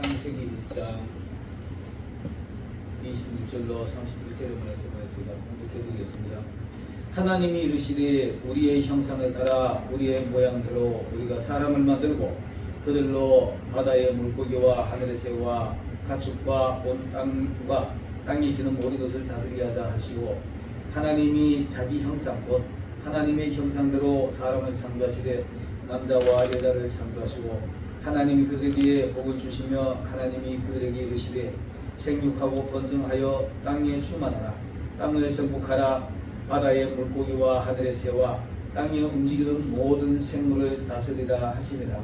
창세기 1장 26절로 31절의 말씀을 제가 공독해 드리겠습니다. 하나님이 이르시되 우리의 형상을 따라 우리의 모양대로 우리가 사람을 만들고 그들로 바다의 물고기와 하늘의 새와 가축과 온 땅과 땅에 기는 모든 것을 다스리게 하자 하시고 하나님이 자기 형상 곧 하나님의 형상대로 사람을 창조하시되 남자와 여자를 창조하시고 하나님이 그들에게 복을 주시며 하나님이 그들에게 이르시되 생육하고 번성하여 땅에 충만하라. 땅을 정복하라. 바다의 물고기와 하늘의 새와 땅에 움직이는 모든 생물을 다스리라 하시니라.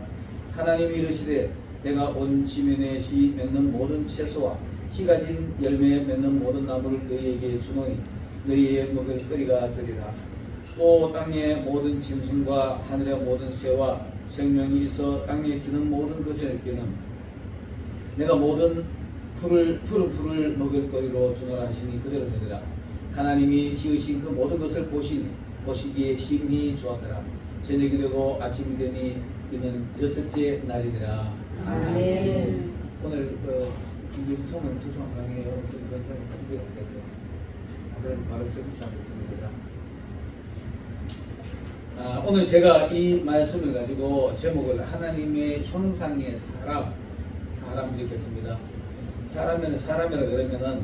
하나님이 이르시되 내가 온 지면에 씨 맺는 모든 채소와 씨 가 진 열매 맺는 모든 나무를 너희에게 주노니 너희의 먹을 거리가 되리라. 또 땅의 모든 짐승과 하늘의 모든 새와 생명이 있어 땅에 기는 모든 것을 기는 내가 모든 풀을 푸른 풀을 먹을 거리로 주노라 하시니 그대로 되리라 하나님이 지으신 그 모든 것을 보시니 보시기에 심히 좋았더라. 저녁이 되고 아침이 되니 이는 여섯째 날이니라 아멘. 오늘 그 김경청은 투정 강의 여러분들 건설을 준비가 되고요. 그럼 바로 시작하겠습니다 아, 오늘 제가 이 말씀을 가지고 제목을 하나님의 형상의 사람, 사람 이렇게 했습니다. 사람에는 사람이라 그러면은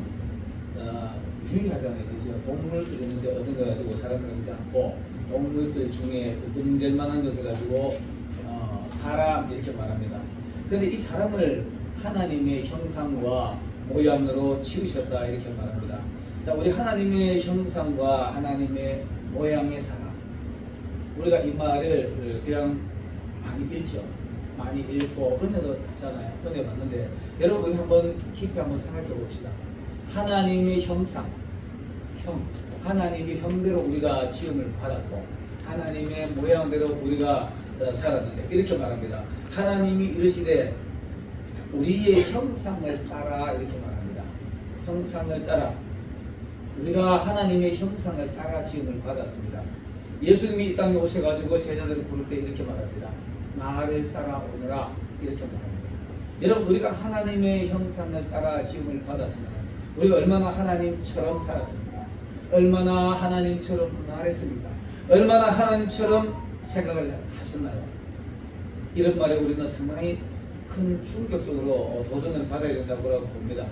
어, 유일하잖아요. 그죠? 동물들 있는데 어떤 거 가지고 사람을 하지 않고 동물들 중에 드림될 만한 것을 가지고 어, 사람 이렇게 말합니다. 그런데 이 사람을 하나님의 형상과 모양으로 지으셨다 이렇게 말합니다. 자, 우리 하나님의 형상과 하나님의 모양의 사람. 우리가 이 말을 그냥 많이 읽죠. 많이 읽고 은혜도 받잖아요. 은혜 받는데 여러분 한번 깊이 한번 생각해 봅시다. 하나님의 형상, 형, 하나님의 형대로 우리가 지음을 받았고 하나님의 모양대로 우리가 어, 살았는데 이렇게 말합니다. 하나님이 이르시되 우리의 형상을 따라 이렇게 말합니다. 형상을 따라 우리가 하나님의 형상을 따라 지음을 받았습니다. 예수님이 이 땅에 오셔가지고 제자들을 부를 때 이렇게 말합니다. 나를 따라오너라 이렇게 말합니다. 여러분 우리가 하나님의 형상을 따라 지음을 받았으면 우리가 얼마나 하나님처럼 살았습니까? 얼마나 하나님처럼 말했습니까? 얼마나 하나님처럼 생각을 하셨나요? 이런 말에 우리는 상당히 큰 충격적으로 도전을 받아야 된다고 봅니다.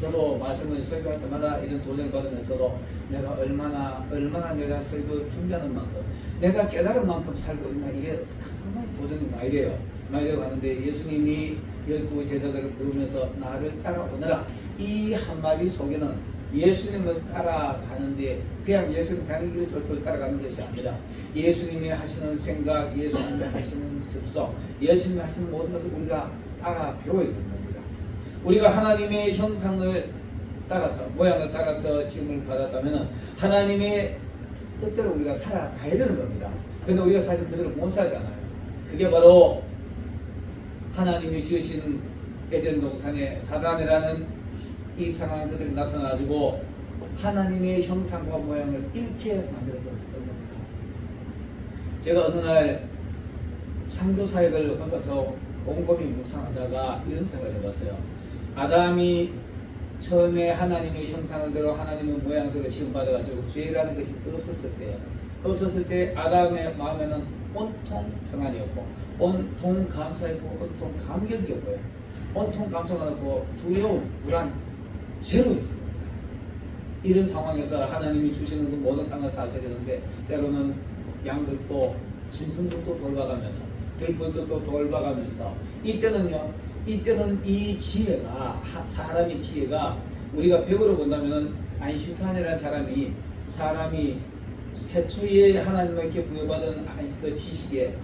저도 말씀을 설교할 때마다 이런 도전을 받으면서도 내가 얼마나 얼마나 내가 설교 준비하는 만큼 내가 깨달은 만큼 살고 있나 이게 상당히 도전이 많이 돼요. 많이 되어 가는데 예수님이 열두 제자들을 부르면서 나를 따라오너라 이 한마디 속에는 예수님을 따라가는데 그냥 예수님 가는 길을 쫄쫄 따라가는 것이 아니라 예수님이 하시는 생각, 예수님이 하시는 습성, 예수님이 하시는 모든 것을 우리가 따라 배워야 겁니다. 우리가 하나님의 형상을 따라서 모양을 따라서 지음을 받았다면 하나님의 뜻대로 우리가 살아가야 되는 겁니다. 근데 우리가 사실 그대로 못 살잖아요. 그게 바로 하나님이 지으신 에덴 동산에 사단이라는 이 상황 것들이 나타나가지고 하나님의 형상과 모양을 잃게 만들어 버렸던 겁니다. 제가 어느 날 창조 사역을 혼자서 곰곰이 묵상하다가 이런 생각을 해봤어요. 아담이 처음에 하나님의 형상대로 하나님의 모양대로 지음받아가지고 죄라는 것이 없었을 때 없었을 때 아담의 마음에는 온통 평안이었고 온통 감사였고 온통 감격이었고요. 온통 감사가 없고 두려움, 불안 제로였습니다. 이런 상황에서 하나님이 주시는 그 모든 땅을 다스리는데 때로는 양들도 짐승들도 돌봐가면서 들불들도 돌봐가면서 이때는요 이때는 이 지혜가 하- 사람의 지혜가 우리가 배우러 본다면은 아인슈타인이라는 사람이 사람이 최초에 하나님께 부여받은 아- 그 지식의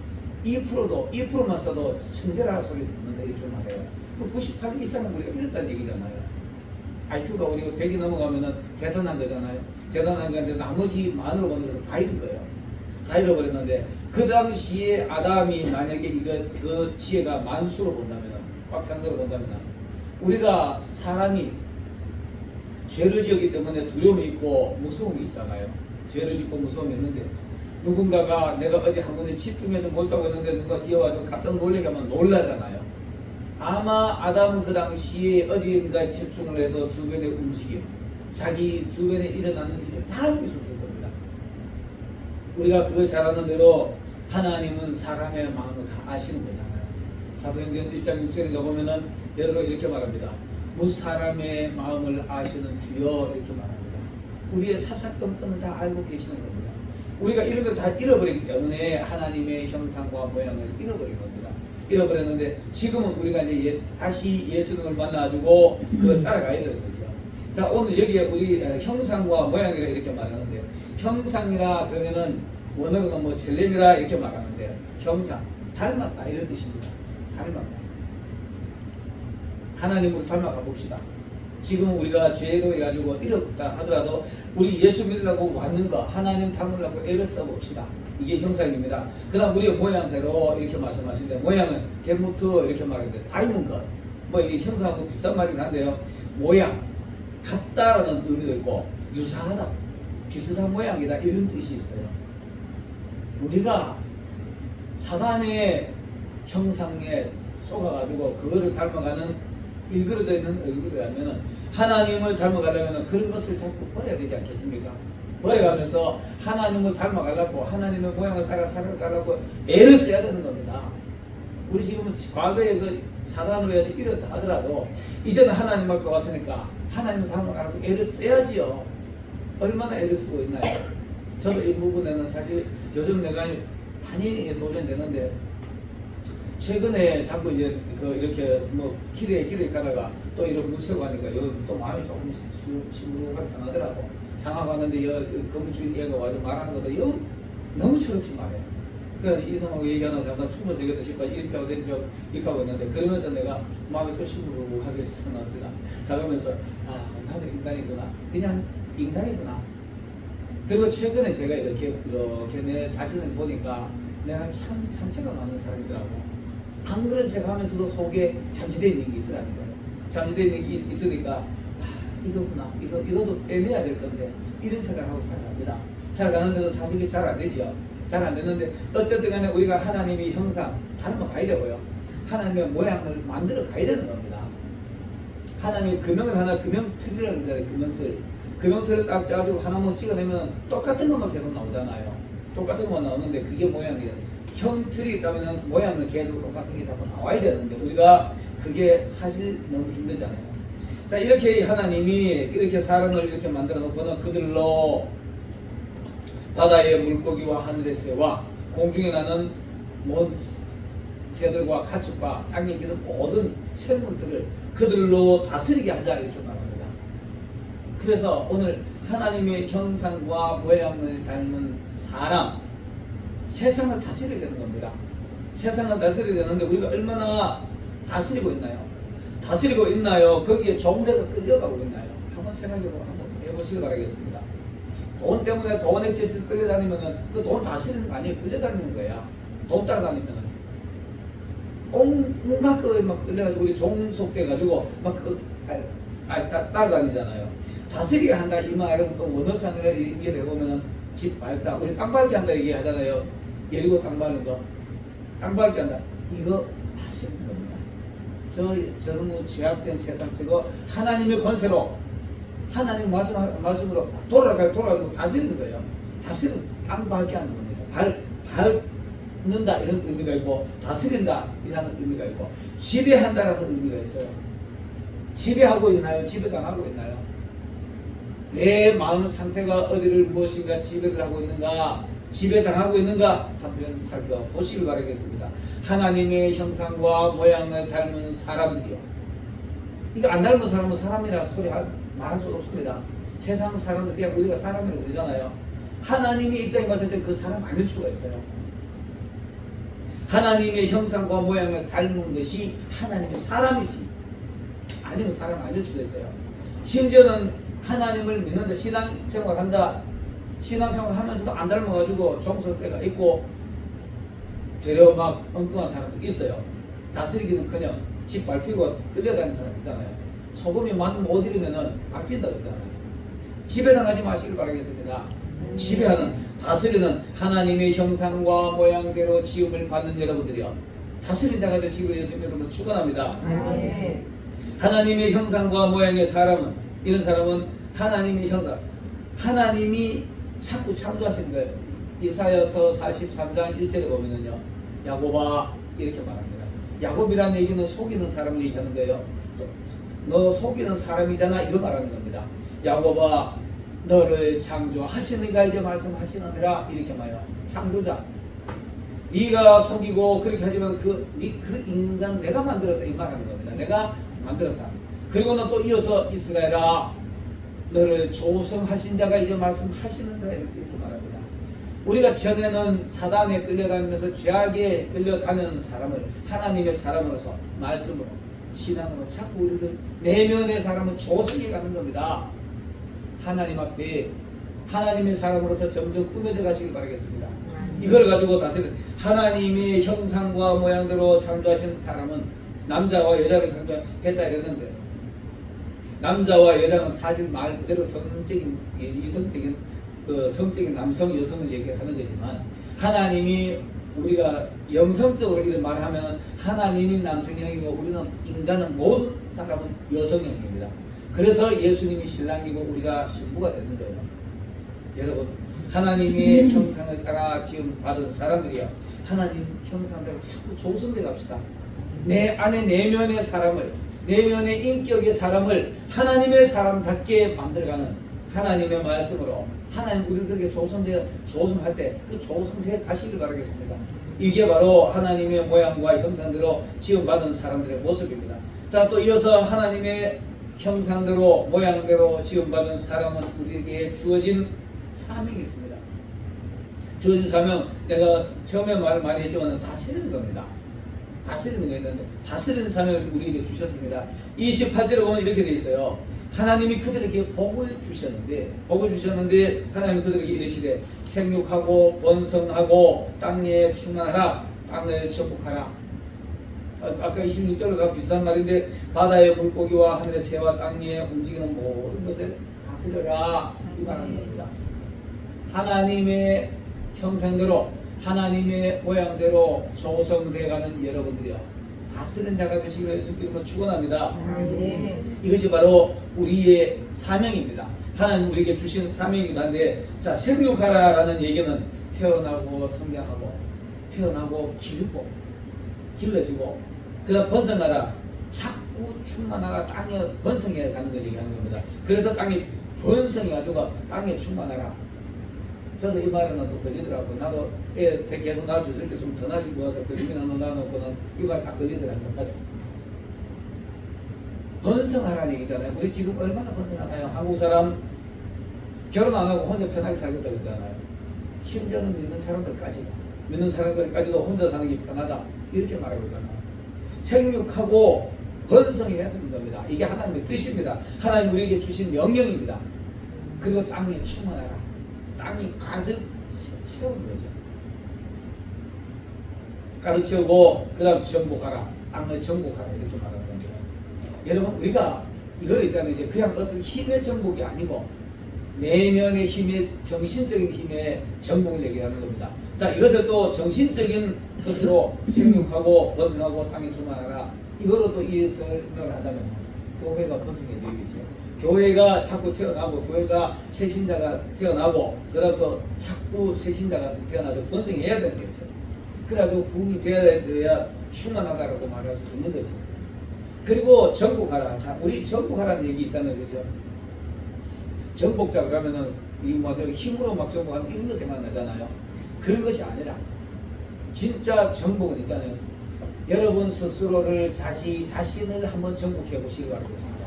2%도 2%만 써도 천재라 소리 듣는다 이렇게 말해요. 98 이상은 우리가 이랬다는 얘기잖아요. IQ가 우리가 100이 넘어가면은 대단한 거잖아요. 대단한 건데 나머지 만으로 보는 것은 다 잃은 거예요. 다 잃어버렸는데 그 당시에 아담이 만약에 이거 그 지혜가 만수로 본다면 꽉 찬수로 본다면 우리가 사람이 죄를 지었기 때문에 두려움이 있고 무서움이 있잖아요. 죄를 짓고 무서움이 있는데 누군가가 내가 어디 한 번에 집중해서 몰다고 했는데 누가 뛰어와서 깜짝 놀래게 하면 놀라잖아요. 아마 아담은 그 당시에 어디인가에 집중을 해도 주변의 움직임, 자기 주변에 일어나는 일을 다 알고 있었을 겁니다. 우리가 그걸 잘 아는 대로 하나님은 사람의 마음을 다 아시는 거잖아요. 사도행전 1장 6절에 보면은 여러 이렇게 말합니다. 무 사람의 마음을 아시는 주여 이렇게 말합니다. 우리의 사사건건을 다 알고 계시는 겁니다. 우리가 이런 걸 다 잃어버리기 때문에 하나님의 형상과 모양을 잃어버린 겁니다. 잃어버렸는데 지금은 우리가 이제 예- 다시 예수님을 만나가지고 그걸 따라가야 되는 거죠. 자 오늘 여기에 우리 어, 형상과 모양이라 이렇게 말하는데요. 형상이라 그러면은 원어로는 뭐 젤렘이라 이렇게 말하는데 형상 닮았다 이런 뜻입니다. 닮았다. 하나님을 닮아가 봅시다. 지금 우리가 죄로 해가지고 잃었다 하더라도 우리 예수 믿으려고 왔는가 하나님 닮으려고 애를 써봅시다. 이게 형상입니다. 그 다음 우리의 모양대로 이렇게 말씀하시는데 모양은 개무트 이렇게 말하는데 닮은 것. 뭐 이게 형상하고 비슷한 말이긴 한데요. 모양, 같다라는 의미도 있고 유사하다, 비슷한 모양이다 이런 뜻이 있어요. 우리가 사단의 형상에 속아가지고 그거를 닮아가는 일그러져 있는 얼굴이라면 하나님을 닮아가려면 그런 것을 자꾸 버려야 되지 않겠습니까? 버려가면서 하나님을 닮아가려고 하나님의 모양을 따라 살아가려고 애를 써야 되는 겁니다. 우리 지금 과거에 그 사단으로 해서 이렇다 하더라도 이제는 하나님 앞에 왔으니까 하나님을 닮아가려고 애를 써야지요. 얼마나 애를 쓰고 있나요? 저도 이 부분에는 사실 요즘 내가 많이 도전되는데 최근에 자꾸 이제 그 이렇게 뭐 길에 길에 가다가 또 이런 뭉치고 하니까 또 마음이 조금 시무룩하게 상하더라고. 상하가는데 여 건물주인 얘가 와서 말하는 것도 영 너무 철없이 말해. 그래서 이놈하고 얘기하는 잠깐 춤을 되게 드실까 이렇게 하고 저렇게 하고 이렇게 하고 있는데 그러면서 내가 마음이 또 시무룩하게 상하더라. 자가면서 아 나도 인간이구나. 그냥 인간이구나. 그리고 최근에 제가 이렇게 이렇게 내 자신을 보니까 내가 참 상처가 많은 사람이더라고. 안 그런 척 하면서도 속에 잠시되어 있는 게 있더라고요. 잠시되어 있는 게 있- 있으니까 아, 이거구나. 이거 이것도 빼내야 될 건데 이런 생각을 하고 살아갑니다. 살아가는데도 사실이 잘안 되죠. 잘 안 되는데 어쨌든 간에 우리가 하나님의 형상 닮아 가야 되고요. 하나님의 모양을 만들어 가야 되는 겁니다. 하나님 금형을 하나 금형틀이라는 거잖아요. 금형틀. 금형틀을 딱 짜가지고 하나만 찍어내면 똑같은 것만 계속 나오잖아요. 똑같은 것만 나오는데 그게 모양이에요. 형틀이 있다면 모양은 계속 똑같은 게 자꾸 나와야 되는데 우리가 그게 사실 너무 힘들잖아요. 자 이렇게 하나님이 이렇게 사람을 이렇게 만들어 놓고는 그들로 바다의 물고기와 하늘의 새와 공중에 나는 먼 새들과 가축과 땅에 기는 모든 생물들을 그들로 다스리게 하자 이렇게 말합니다. 그래서 오늘 하나님의 형상과 모양을 닮은 사람 세상을 다스려야 되는 겁니다. 세상을 다스려야 되는데 우리가 얼마나 다스리고 있나요? 다스리고 있나요? 거기에 종대가 끌려가고 있나요? 한번 생각해 보고 한번 해보시기 바라겠습니다. 돈 때문에 돈에 질질 끌려다니면은 그 돈 다스리는 거 아니에요? 끌려다니는 거야. 돈 따라다니면은. 온- 온갖 거에 막 끌려가지고 우리 종속돼가지고 막그 아, 아, 따- 따라다니잖아요. 다스리게 한다 이 말은 또 원어상으로 이해를 해보면은 집 밟다 우리 땅 밟기 한다 얘기하잖아요. 땅 밟는 거. 땅 밟기 한다. 이거 다스리는 겁니다. 저, 저 너무 죄악된 세상 저거 하나님의 권세로 하나님 말씀, 말씀으로 돌아가 돌아가고 다스리는 거예요. 다스리는 땅 밟게 하는 겁니다. 발, 밟는다 이런 의미가 있고 다스린다 이라는 의미가 있고 지배한다라는 의미가 있어요. 지배하고 있나요? 지배당하고 있나요? 내 마음 상태가 어디를 무엇인가 지배를 하고 있는가 지배당하고 있는가 한번 살펴보시길 바라겠습니다. 하나님의 형상과 모양을 닮은 사람들이요. 이거 안 닮은 사람은 사람이라 소리 하- 말할 수 없습니다. 세상 사람들 그냥 우리가 사람이라고 그러잖아요. 하나님의 입장에 봤을 때 그 사람 아닐 수가 있어요. 하나님의 형상과 모양을 닮은 것이 하나님의 사람이지. 아니면 사람 아닐 수도 있어요. 심지어는 하나님을 믿는다, 신앙 생활 한다, 신앙생활 하면서도 안 닮아가지고 종속 때가 있고, 되려 막 엉뚱한 사람도 있어요. 다스리기는커녕 집 밟히고 끌려다니는 사람 있잖아요. 소금이 맛못 잃으면은 밟힌다 그러잖아요. 지배당하지 마시길 바라겠습니다. 지배하는 다스리는 하나님의 형상과 모양대로 지음을 받는 여러분들이요. 다스린 자가 되시기로 예수 이름으로 축원합니다. 아멘. 하나님의 형상과 모양의 사람은 이런 사람은 하나님의 형상 하나님이 자꾸 창조하신 거예요. 이사야서 43장 1절에 보면은요 야곱아 이렇게 말합니다. 야곱이라는 얘기는 속이는 사람을 얘기하는 거예요. 소- 너 속이는 사람이잖아 이거 말하는 겁니다. 야곱아 너를 창조하시는가 이제 말씀하시느니라 이렇게 말해요. 창조자. 네가 속이고 그렇게 하지만 그, 네, 그 인간 내가 만들었다 이 말하는 겁니다. 내가 만들었다. 그리고는 또 이어서 이스라엘아 너를 조성하신 자가 이제 말씀하시는다 이렇게 말합니다. 우리가 전에는 사단에 끌려다니면서 죄악에 끌려다니는 사람을 하나님의 사람으로서 말씀으로 신앙으로 자꾸 우리를 내면의 사람은 조성해 가는 겁니다. 하나님 앞에 하나님의 사람으로서 점점 꾸며져 가시길 바라겠습니다. 이걸 가지고 다스리는 하나님의 형상과 모양대로 창조하신 사람은 남자와 여자를 창조했다 이랬는데 남자와 여자는 사실 말 그대로 성적인 예, 이성적인 그 성적인 남성 여성을 얘기하는 거지만 하나님이 우리가 영성적으로 이런 말을 하면 하나님이 남성형이고 우리는 인간은 모든 사람은 여성형입니다. 그래서 예수님이 신랑이고 우리가 신부가 되는 거예요. 여러분 하나님의 형상을 따라 지금 받은 사람들이요 하나님 형상대로 자꾸 조성돼 갑시다 내 안에 내면의 사람을 내면의 인격의 사람을 하나님의 사람답게 만들어가는 하나님의 말씀으로 하나님 우리를 그렇게 조성되어 조성할 때 그 조성되어 가시길 바라겠습니다 이게 바로 하나님의 모양과 형상대로 지음받은 사람들의 모습입니다 자 또 이어서 하나님의 형상대로 모양대로 지음받은 사람은 우리에게 주어진 사명이 있습니다. 주어진 사명 내가 처음에 말을 많이 했지만 다스리는 겁니다. 다스리는 거 있는데 다스리는 사명을 우리에게 주셨습니다. 28절에 보면 이렇게 돼 있어요. 하나님이 그들에게 복을 주셨는데 복을 주셨는데 하나님이 그들에게 이르시되 생육하고 번성하고 땅에 충만하라 땅에 정복하라 아, 아까 26절과 비슷한 말인데 바다의 물고기와 하늘의 새와 땅 위에 움직이는 모든 것을 다스려라 이 말하는 겁니다. 하나님의 형상대로 하나님의 모양대로 조성되어가는 여러분들이요 다스리는 자가 되시기를 예수 이름으로 축원합니다. 이것이 바로 우리의 사명입니다. 하나님 우리에게 주신 사명이기도 한데 자 생육하라라는 얘기는 태어나고 성장하고 태어나고 기르고 길러지고 그다음 번성하라 자꾸 충만하라 땅에 번성해 가는 걸 얘기하는 겁니다. 그래서 땅이 번성해가지고 땅에 충만하라. 저도 이 말은 또 걸리더라고. 나도 애 계속 낳을 수 있으니까 좀더 낳으시고 와서 걸리면 안 낳아놓고는 이말딱 걸리더라고요. 그래서 번성하라는 얘기잖아요. 우리 지금 얼마나 번성하나요? 한국 사람 결혼 안 하고 혼자 편하게 살겠다 그러잖아요. 심지어는 믿는 사람들까지 믿는 사람들까지도 혼자 사는 게 편하다 이렇게 말하고 있잖아요. 생육하고 번성해야 되는 겁니다. 이게 하나님의 뜻입니다. 하나님 우리에게 주신 명령입니다. 그리고 땅에 충만하라. 땅이 가득 채- 채우는 거죠. 가득 채우고 그 다음 정복하라. 땅을 정복하라 이렇게 말하는 겁니다. 여러분 우리가 이걸 있잖아요. 이제 그냥 어떤 힘의 정복이 아니고 내면의 힘의 정신적인 힘의 정복을 얘기하는 겁니다. 자 이것을 또 정신적인 것으로 생육하고 번성하고 땅에 충만하라. 이거로 또 이 설명을 한다면 교회가 번성해지겠죠. 교회가 자꾸 태어나고 교회가 새 신자가 태어나고 또 자꾸 새 신자가 태어나도 번성해야 되는 거죠. 그래가지고 부흥이 돼야 돼야 충만하다라고 말할 수 있는 거죠. 그리고 정복하라. 자, 우리 정복하라는 얘기 있잖아요, 그죠? 정복자 그러면은 이뭐 힘으로 막 정복하는 이런 거 생각나잖아요. 그런 것이 아니라 진짜 정복은 있잖아요. 여러분 스스로를 자기 자신을 한번 정복해 보시기 바라겠습니다.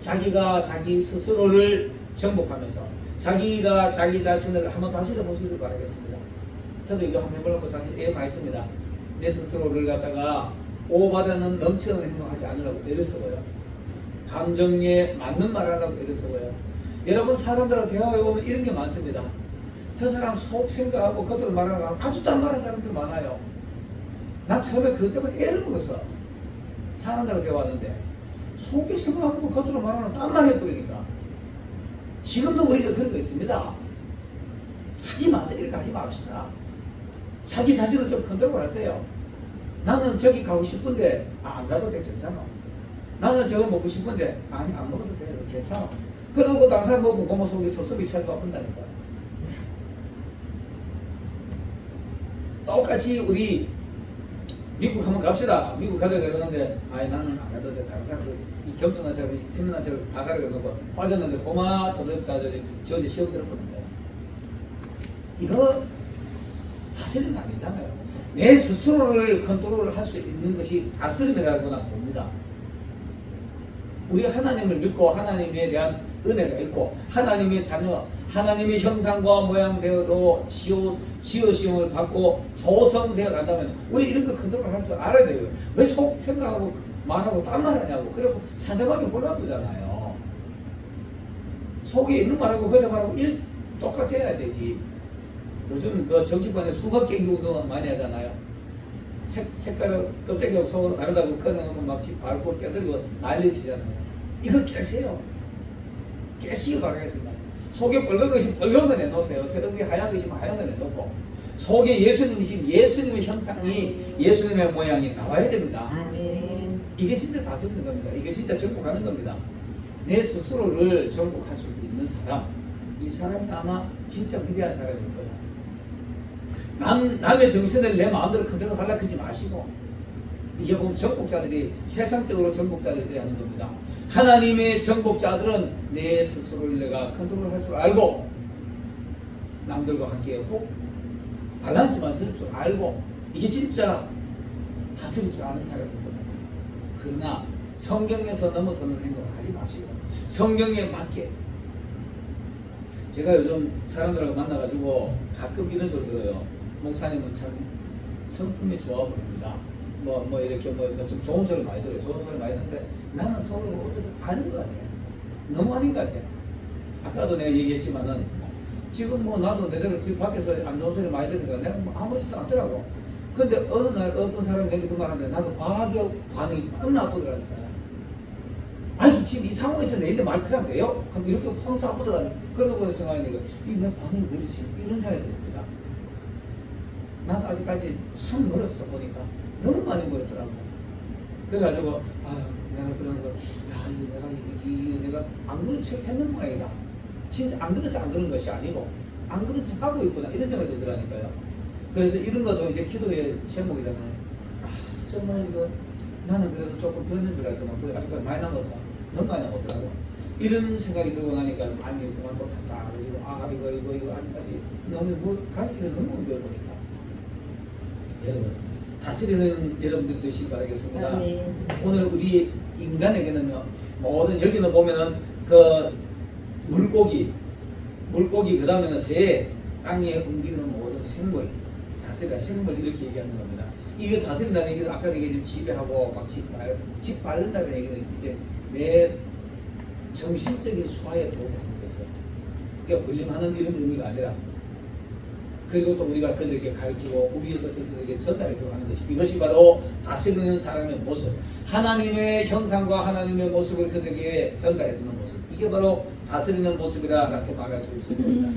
자기가 자기 스스로를 정복하면서 자기가 자기 자신을 한번 다스려 보시길 바라겠습니다. 저도 이거 한번 해보려고 사실 애 많이 씁니다. 내 스스로를 갖다가 오바다는 넘치는 행동하지 않으라고 애를 써요. 감정에 맞는 말 하라고 애를 써요. 여러분 사람들하고 대화해 보면 이런 게 많습니다. 저 사람 속 생각하고 겉으로 말하는 거 아주 딴 말하는 사람들 많아요. 나 처음에 그것 때문에 애를 먹었어. 사람들하고 대화하는데 속에 생각하고 겉으로 말하는 딴말 해버리니까. 지금도 우리가 그런 거 있습니다. 하지 마세요. 이렇게 하지 맙시다. 자기 자신을 좀 컨트롤 하세요. 나는 저기 가고 싶은데 아, 안 가도 돼 괜찮아. 나는 저거 먹고 싶은데 아니 안 먹어도 돼 괜찮아. 그러고 사람 먹고 고모 속에 섭섭이 찾아 바쁜다니까. 똑같이 우리 미국 한번 갑시다. 미국 가자 그러는데 아니 나는 안 가도 돼. 다른 사람 이 겸손한 사람, 이 세면한 사람 다 가라 그러고 빠졌는데 고마 섭섭사들이 지원제 시험 들었거든요. 이거 다스리는 거 아니잖아요. 내 스스로를 컨트롤 할 수 있는 것이 다스림이라고 난 봅니다. 우리 하나님을 믿고 하나님에 대한 은혜가 있고 하나님의 자녀, 하나님의 형상과 모양대로 지어, 지으심을 받고 조성되어 간다면 우리 이런 거 컨트롤 할 줄 알아야 돼요. 왜 속 생각하고 말하고 딴말 하냐고. 그리고 상대방이 혼란도잖아요. 속에 있는 말하고 거짓 말하고 일 똑같아야 되지. 요즘 그 정치권에 수박 깨기 운동 많이 하잖아요. 색, 색깔을 껍데기하고 속을 다르다고 꺼내놓고 막 집 밟고 깨들고 난리 치잖아요. 이거 깨세요. 깨시기 바라겠습니다. 속에 빨간 것이 빨간 거 내놓으세요. 새벽에 하얀 것이 하얀 거 내놓고 속에 예수님이신 예수님의 형상이 예수님의 모양이 나와야 됩니다. 아멘. 이게 진짜 다스리는 겁니다. 이게 진짜 정복하는 겁니다. 내 스스로를 정복할 수 있는 사람, 이 사람이 아마 진짜 위대한 사람일 거예요. 남, 남의 정신을 내 마음대로 컨트롤 하려고 하지 마시고, 보면 정복자들이 세상적으로 정복자들이 하는 겁니다. 하나님의 정복자들은 내 스스로를 내가 컨트롤할 줄 알고, 남들과 함께 혹 밸런스만 쓸 줄 알고, 이게 진짜 다스릴 줄 아는 사람일 겁니다. 그러나 성경에서 넘어서는 행동을 하지 마시고 성경에 맞게 제가 요즘 사람들하고 만나가지고 가끔 이런 소리 들어요 목사님은 참 성품이 좋아 보입니다 뭐, 뭐 이렇게 뭐 좀 좋은 소리 많이 들어요 좋은 소리 많이 듣는데 나는 서로 어떻게 아닌 것 같아 너무 아닌 것 같아 아까도 내가 얘기했지만은 지금 뭐 나도 내대로 집 밖에서 안 좋은 소리 많이 들으니까 내가 뭐 아무렇지도 않더라고 근데 어느 날 어떤 사람이 내한테 그 말하는데 나도 과하게 반응이 큰 나쁘더라니까. 아니 지금 이 상황에서 내한테 말 그냥 돼요? 그럼 이렇게 평소 아프더라니. 그러고 생각하니까 이내 반응이 왜 이러지? 이런 생각이 듭니다. 나도 아직까지 참 멀었어 보니까 너무 많이 멀었더라고. 그래가지고 아 내가 그런 거, 야 내가 이, 이, 내가 안 그런 척 했는 모양이다. 진짜 안 그래서 안 그런 것이 아니고 안 그런 척 하고 있구나 이런 생각이 들더라니까요. 그래서 이런 것도 이제 기도의 제목이잖아요. 아, 정말 이거 나는 그래도 조금 변한 줄 알더만 그 아직까지 많이 남았어. 너무 많이 남았더라고. 이런 생각이 들고 나니까 아니 그만 또 답답해지고 아 이거 이거 이거 아직까지 너무 뭐갈 길을 너무 멀보니까 여러분 다스리는 여러분들 되시기 바라겠습니다. 아멘. 오늘 우리 인간에게는요 모든 여기는 보면은 그 물고기 물고기 그 다음에는 새 땅에 움직이는 모든 생물 다스리다 생물 이렇게 얘기하는 겁니다. 이게 다스린다는 얘기는 아까 얘기했지만 지배하고 막집 발, 집 바른다는 얘기는 이제 내 정신적인 소화에 도움을 하는 거죠. 그러니까 군림하는 이런 의미가 아니라 그리고 또 우리가 그들에게 가르치고 우리의 것을 그들에게 전달하려고 하는 것이 이것이 바로 다스리는 사람의 모습. 하나님의 형상과 하나님의 모습을 그들에게 전달해 주는 모습. 이게 바로 다스리는 모습이라고 말할 수 있습니다.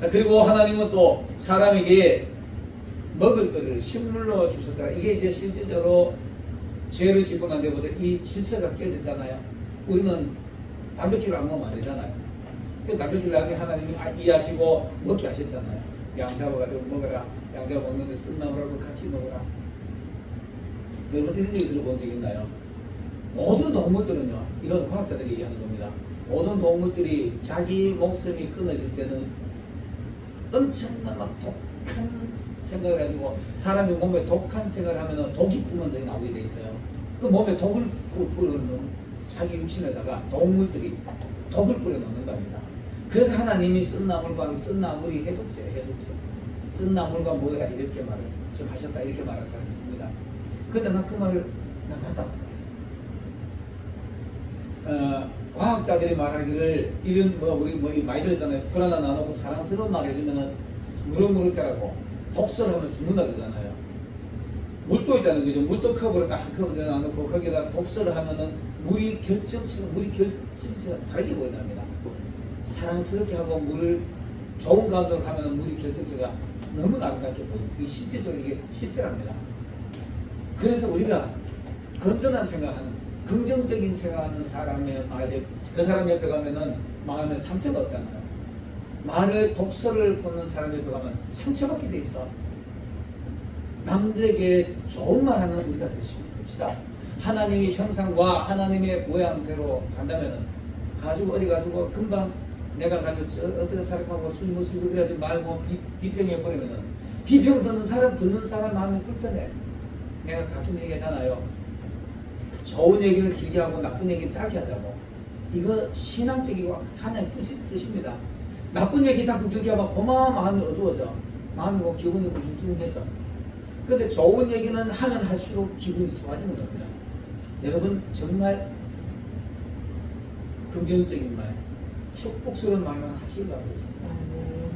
자 그리고 하나님은 또 사람에게 먹을 것을 식물로 주셨다. 이게 이제 실질적으로 죄를 짓고 난 뒤부터 이 질서가 깨졌잖아요. 우리는 단백질을 안 먹으면 안 되잖아요. 그 단백질 나중에 하나님이 아- 이해하시고 먹게 하셨잖아요. 양 잡아 가지고 먹어라. 양 잡아 먹는데 쓴나물하고 같이 먹어라. 여러분 이런 얘기 들어본 적 있나요? 모든 동물들은요. 이건 과학자들이 얘기하는 겁니다. 모든 동물들이 자기 목숨이 끊어질 때는 엄청난 막 독한 생각을 가지고 사람이 몸에 독한 생각을 하면 독이 구멍들이 나오게 돼 있어요. 그 몸에 독을 뿌- 뿌려놓는 자기 육신에다가 동물들이 독을 뿌려 넣는답니다. 그래서 하나님이 쓴 나물과 쓴 나물이 해독제, 해독제. 쓴 나물과 뭐가 이렇게 말을 지금 하셨다 이렇게 말한 사람이 있습니다. 근데 나 그 말을 나 맞다고 말해. 어, 과학자들이 말하기를 이런 뭐 우리 뭐 많이 들었잖아요. 불 하나 나누고 사랑스러운 말 해주면은 무럭무럭해라고 독서를 하면 죽는다 그러잖아요. 물도 있잖아요. 그죠? 물도 컵으로 딱한 컵을 내놔놓고 거기다 독서를 하면은 물이 결정체가 물이 결정체가 다르게 보인답니다. 사랑스럽게 하고 물을 좋은 감정을 하면은 물이 결정체가 너무 아름답게 보여요. 이게 실질적으로 이게 실제랍니다. 그래서 우리가 건전한 생각하는 긍정적인 생각하는 사람의 말에 그 사람 옆에 가면은 마음에 상처가 없잖아요. 말을 독서를 보는 사람 옆에 가면 상처받게 돼 있어. 남들에게 좋은 말 하는 우리가 됩시다. 하나님의 형상과 하나님의 모양대로 간다면은 가지고 어디 가지고 금방 내가 저 어떻게 살아가고 술 무술 그러지 말고 비, 비평해 버리면은 비평 듣는 사람 듣는 사람 마음이 불편해. 내가 가끔 얘기하잖아요. 좋은 얘기는 길게 하고 나쁜 얘기는 짧게 하자고. 이거 신앙적이고 하나님 뜻이, 뜻입니다. 나쁜 얘기 자꾸 길게 하면 고마운 마음이 어두워져. 마음이 뭐 기분이 우중충해져. 근데 좋은 얘기는 하면 할수록 기분이 좋아지는 겁니다. 여러분 정말 긍정적인 말, 축복스러운 말만 하시기 바라겠습니다.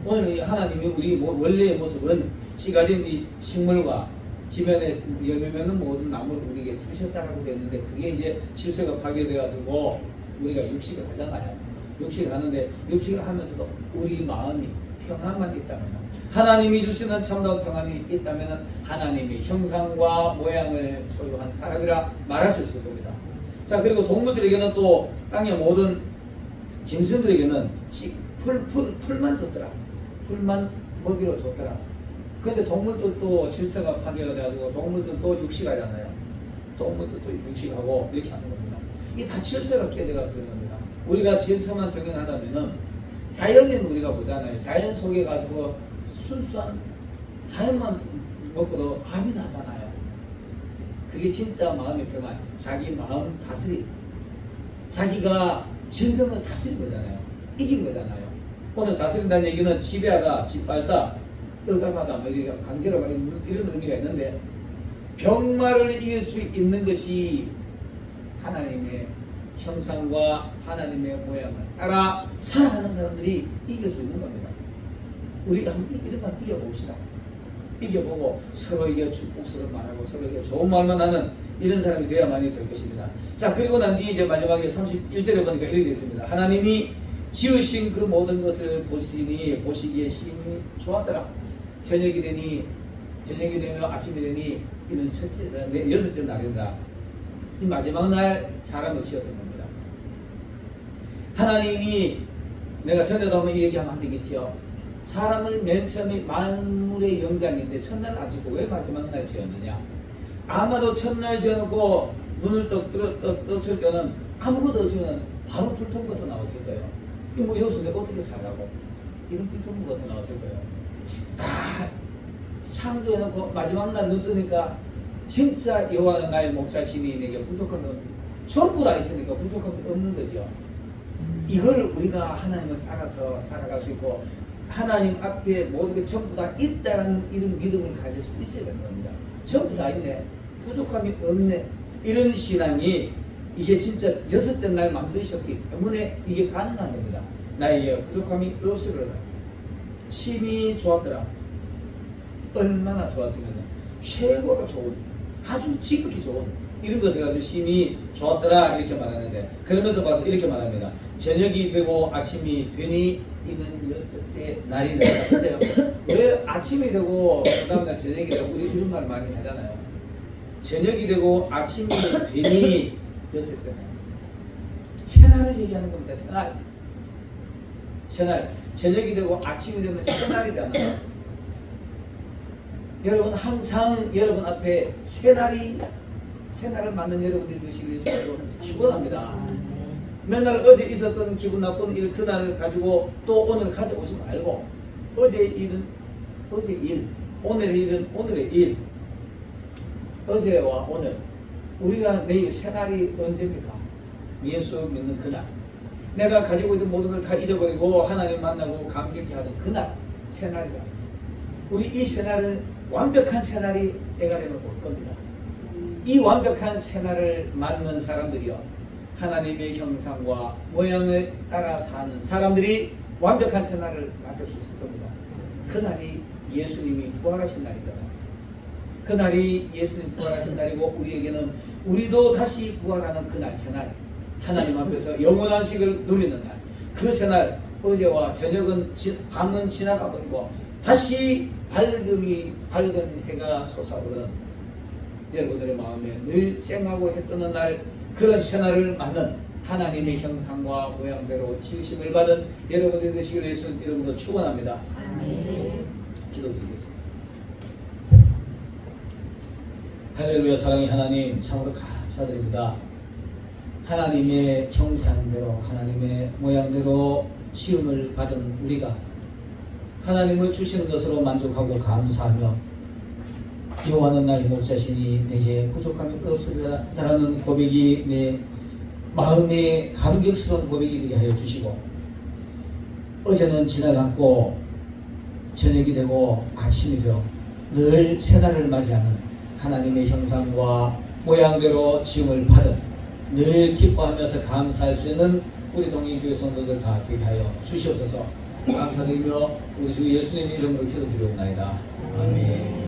오늘 이 하나님이 우리 뭐 원래의 모습은 씨 가진 이 식물과 지면에 열매맺는 모든 나무를 우리에게 주셨다라고 했는데 그게 이제 질서가 파괴돼가지고 우리가 육식을 하잖아요. 육식을 하는데 육식을 하면서도 우리 마음이 평안만 있다면 하나님이 주시는 참다운 평안이 있다면 하나님이 형상과 모양을 소유한 사람이라 말할 수 있을 겁니다. 자 그리고 동물들에게는 또 땅의 모든 짐승들에게는 씨- 풀, 풀, 풀만 줬더라. 풀만 먹이로 줬더라. 근데 동물들도 질서가 파괴가 돼가지고 동물들도 육식하잖아요. 동물들도 육식하고 이렇게 하는 겁니다. 이다 질서가 깨져가 그런 겁니다. 우리가 질서만 정연하다면은 자연인 우리가 보잖아요. 자연 속에 가지고 순수한 자연만 먹고도 감이 나잖아요. 그게 진짜 마음의 평안, 자기 마음 다스림, 자기가 질병을 다스린 거잖아요. 이긴 거잖아요. 오늘 다스린다는 얘기는 지배하다, 짓밟다, 억압하다, 뭐 이런 막 이런 의미가 있는데 병마를 이길 수 있는 것이 하나님의 형상과 하나님의 모양을 따라 살아가는 사람들이 이길 수 있는 겁니다. 우리가 한번 이런 걸 이겨봅시다. 이겨보고 서로에게 축복스러운 말하고 서로에게 좋은 말만 하는 이런 사람이 되어야만이 될 것입니다. 자 그리고 난 뒤에 이제 마지막에 31절에 보니까 이렇게 되어 있습니다. 하나님이 지으신 그 모든 것을 보시니 보시기에 심히 좋았더라. 저녁이 되니 저녁이 되며 아침이 되니 이는 첫째 네, 여섯째 날이다. 이 마지막 날 사람을 지었던 겁니다. 하나님이 내가 전에도 한번 이 얘기하면 한 적이 있지요. 사람을 맨 처음에 만물의 영장인데 첫날 안 짓고 왜 마지막 날 지었느냐? 아마도 첫날 지어놓고 눈을 떡 뜨- 떠- 떴을 때는 아무것도 없으면 바로 불통부터 나왔을 거예요. 이거 뭐 여기서 내가 어떻게 살라고? 이런 불통부터 나왔을 거예요. 다 창조해놓고 마지막 날 눈 뜨니까 진짜 여호와는 나의 목자시니 내게 부족함이 없 전부 다 있으니까 부족함이 없는 거죠. 이걸 우리가 하나님을 따라서 살아갈 수 있고 하나님 앞에 모든 게 전부 다 있다라는 이런 믿음을 가질 수 있어야 되는 겁니다. 전부 다 있네. 부족함이 없네. 이런 신앙이 이게 진짜 여섯째 날 만드셨기 때문에 이게 가능한 겁니다. 나에게 부족함이 없으리라. 심히 좋았더라. 얼마나 좋았으면 최고로 좋은 아주 지극히 좋은 이런 것을 가지고 심히 좋았더라 이렇게 말하는데 그러면서 봐도 이렇게 말합니다. 저녁이 되고 아침이 되니 이는 여섯째 날이다. 보세요. 왜 아침이 되고 그 다음날 저녁이 되고 우리 이런 말 많이 하잖아요. 저녁이 되고 아침이 되니 여섯째 날. 새날을 얘기하는 겁니다. 새날. 새날. 저녁이 되고 아침이 되면 새날이잖아요. 여러분 항상 여러분 앞에 새날이 새날을 맞는 여러분들이 되시길 주로 축원합니다. 맨날 어제 있었던 기분 나쁜 일 그날을 가지고 또 오늘 가져오지 말고 어제 일은 어제 일 오늘의 일은 오늘의 일. 어제와 오늘. 우리가 내일 새날이 언제입니까? 예수 믿는 그날. 내가 가지고 있는 모든 걸 다 잊어버리고 하나님 만나고 감격해 하는 그날 새날이다. 우리 이 새날은 완벽한 새날이 애가 되면 올 겁니다 이 완벽한 새날을 맞는 사람들이요 하나님의 형상과 모양을 따라 사는 사람들이 완벽한 새날을 맞을 수 있을 겁니다. 그날이 예수님이 부활하신 날이잖아요. 그날이 예수님 부활하신 날이고 우리에게는 우리도 다시 부활하는 그날 새날 하나님 앞에서 영원한 식을 누리는 날. 그 새날 어제와 저녁은 지- 밤은 지나가 버리고 다시 밝음이 밝은 해가 솟아오르는 여러분들의 마음에 늘 쨍하고 해 뜨는 날 그런 새날을 맞는 하나님의 형상과 모양대로 지으심을 받은 여러분들이 되시기를 예수 이름으로 축원합니다. 아멘. 기도드리겠습니다. 할렐루야 사랑의 하나님 참으로 감사드립니다. 하나님의 형상대로 하나님의 모양대로 지음을 받은 우리가 하나님을 주시는 것으로 만족하고 감사하며 여호와는 나의 목자시니 내게 부족함이 없으리라는 고백이 내 마음에 감격스러운 고백이 되게 하여 주시고 어제는 지나갔고 저녁이 되고 아침이 되어 늘 새날을 맞이하는 하나님의 형상과 모양대로 지음을 받은 늘 기뻐하면서 감사할 수 있는 우리 동행교회 성도들 다 되게 하여 주시옵소서 감사드리며 우리 주 예수님 이름으로 기도드리옵나이다. 아멘.